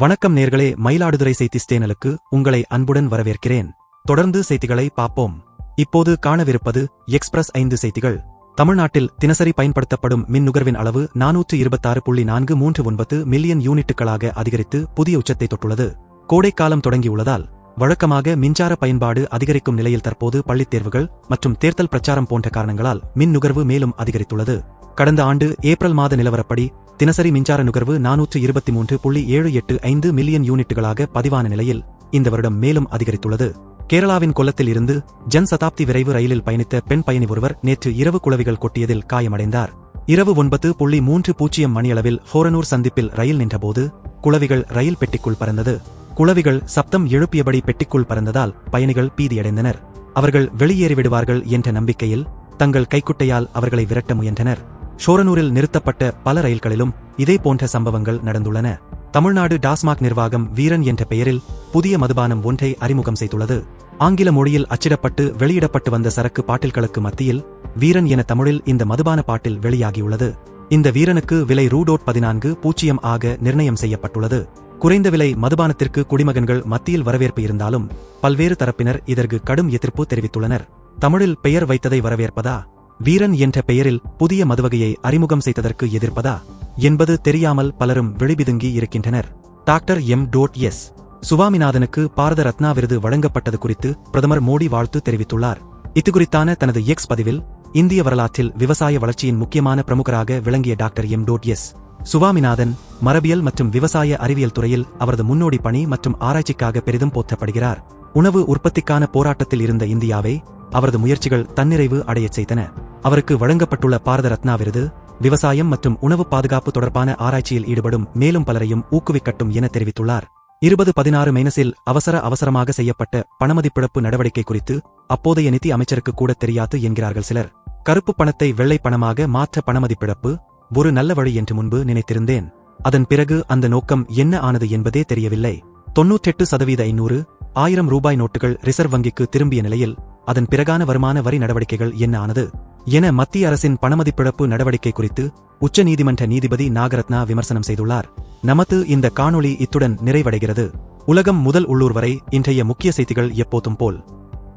வணக்கம் நேர்களே மயிலாடுதுறை செய்தி ஸ்டேனலுக்கு உங்களை அன்புடன் வரவேற்கிறேன். தொடர்ந்து செய்திகளை பார்ப்போம். இப்போது காணவிருப்பது எக்ஸ்பிரஸ் ஐந்து செய்திகள். தமிழ்நாட்டில் தினசரி பயன்படுத்தப்படும் மின் நுகர்வின் அளவு நானூற்று இருபத்தாறு புள்ளி நான்கு மூன்று ஒன்பது மில்லியன் யூனிட்டுகளாக அதிகரித்து புதிய உச்சத்தை தொட்டுள்ளது. கோடைக்காலம் தொடங்கியுள்ளதால் வழக்கமாக மின்சார பயன்பாடு அதிகரிக்கும் நிலையில் தற்போது பள்ளித் தேர்வுகள் மற்றும் தேர்தல் பிரச்சாரம் போன்ற காரணங்களால் மின் நுகர்வு மேலும் அதிகரித்துள்ளது. கடந்த ஆண்டு ஏப்ரல் மாத நிலவரப்படி தினசரி மின்சார நுகர்வு நானூற்று இருபத்தி மூன்று புள்ளி ஏழு எட்டு ஐந்து மில்லியன் யூனிட்டுகளாக பதிவான நிலையில் இந்த வருடம் மேலும் அதிகரித்துள்ளது. கேரளாவின் கொல்லத்தில் இருந்து ஜன் சதாப்தி விரைவு ரயிலில் பயணித்த பெண் பயணி ஒருவர் நேற்று இரவு குளவிகள் கொட்டியதில் காயமடைந்தார். இரவு ஒன்பது புள்ளி மூன்று பூஜ்ஜியம் மணியளவில் ஹோரனூர் சந்திப்பில் ரயில் நின்றபோது குளவிகள் ரயில் பெட்டிக்குள் பறந்தது. குளவிகள் சப்தம் எழுப்பியபடி பெட்டிக்குள் பறந்ததால் பயணிகள் பீதியடைந்தனர். அவர்கள் வெளியேறிவிடுவார்கள் என்ற நம்பிக்கையில் தங்கள் கைக்குட்டையால் அவர்களை விரட்ட முயன்றனர். ஷோரனூரில் நிறுத்தப்பட்ட பல ரயில்களிலும் இதே போன்ற சம்பவங்கள் நடந்துள்ளன. தமிழ்நாடு டாஸ்மாக் நிர்வாகம் வீரன் என்ற பெயரில் புதிய மதுபானம் ஒன்றை அறிமுகம் செய்துள்ளது. ஆங்கில மொழியில் அச்சிடப்பட்டு வெளியிடப்பட்டு வந்த சரக்கு பாட்டில்களுக்கு மத்தியில் வீரன் என தமிழில் இந்த மதுபான பாட்டில் வெளியாகியுள்ளது. இந்த வீரனுக்கு விலை ரூடோட் பதினான்கு பூஜ்ஜியம் ஆக நிர்ணயம் செய்யப்பட்டுள்ளது. குறைந்த விலை மதுபானத்திற்கு குடிமகன்கள் மத்தியில் வரவேற்பு இருந்தாலும் பல்வேறு தரப்பினர் இதற்கு கடும் எதிர்ப்பு தெரிவித்துள்ளனர். தமிழில் பெயர் வைத்ததை வரவேற்பதா? வீரன் என்ற பெயரில் புதிய மதுவகையை அறிமுகம் செய்ததற்கு எதிர்ப்பதா என்பது தெரியாமல் பலரும் வெளிபிதுங்கி இருக்கின்றனர். Doctor M. டோட் எஸ். சுவாமிநாதனுக்கு பாரத ரத்னா விருது வழங்கப்பட்டது குறித்து பிரதமர் மோடி வாழ்த்து தெரிவித்துள்ளார். இதுகுறித்தான தனது எக்ஸ் பதிவில் இந்திய வரலாற்றில் விவசாய வளர்ச்சியின் முக்கியமான பிரமுகராக விளங்கிய டாக்டர் எம். டோட் எஸ். சுவாமிநாதன் மரபியல் மற்றும் விவசாய அறிவியல் துறையில் அவரது முன்னோடி பணி மற்றும் ஆராய்ச்சிக்காக பெரிதும் போற்றப்படுகிறார். உணவு உற்பத்திக்கான போராட்டத்தில் இருந்த இந்தியாவை அவரது முயற்சிகள் தன்னிறைவு அடையச் செய்தன. அவருக்கு வழங்கப்பட்டுள்ள பாரத ரத்னா விருது விவசாயம் மற்றும் உணவு பாதுகாப்பு தொடர்பான ஆராய்ச்சியில் ஈடுபடும் மேலும் பலரையும் ஊக்குவிக்கட்டும் என தெரிவித்துள்ளார். இருபது பதினாறு மைனஸில் அவசர அவசரமாக செய்யப்பட்ட பணமதிப்பிழப்பு நடவடிக்கை குறித்து அப்போதைய நிதி அமைச்சருக்கு கூட தெரியாது என்கிறார்கள் சிலர். கருப்பு பணத்தை வெள்ளை பணமாக மாற்ற பணமதிப்பிழப்பு ஒரு நல்ல வழி என்று முன்பு நினைத்திருந்தேன். அதன் பிறகு அந்த நோக்கம் என்ன ஆனது என்பதே தெரியவில்லை. தொன்னூற்றெட்டு சதவீத ஐநூறு ஆயிரம் ரூபாய் நோட்டுகள் ரிசர்வ் வங்கிக்கு திரும்பிய நிலையில் அதன் பிறகான வருமான வரி நடவடிக்கைகள் என்ன ஆனது? என மத்திய அரசின் பணமதிப்பிழப்பு நடவடிக்கை குறித்து உச்ச நீதிமன்ற நீதிபதி நாகரத்னா விமர்சனம் செய்துள்ளார். நமது இந்த காணொளி இத்துடன் நிறைவடைகிறது. உலகம் முதல் உள்ளூர் வரை இன்றைய முக்கிய செய்திகள் எப்போதும் போல்.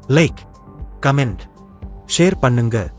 லைக் கமெண்ட் ஷேர் பண்ணுங்க.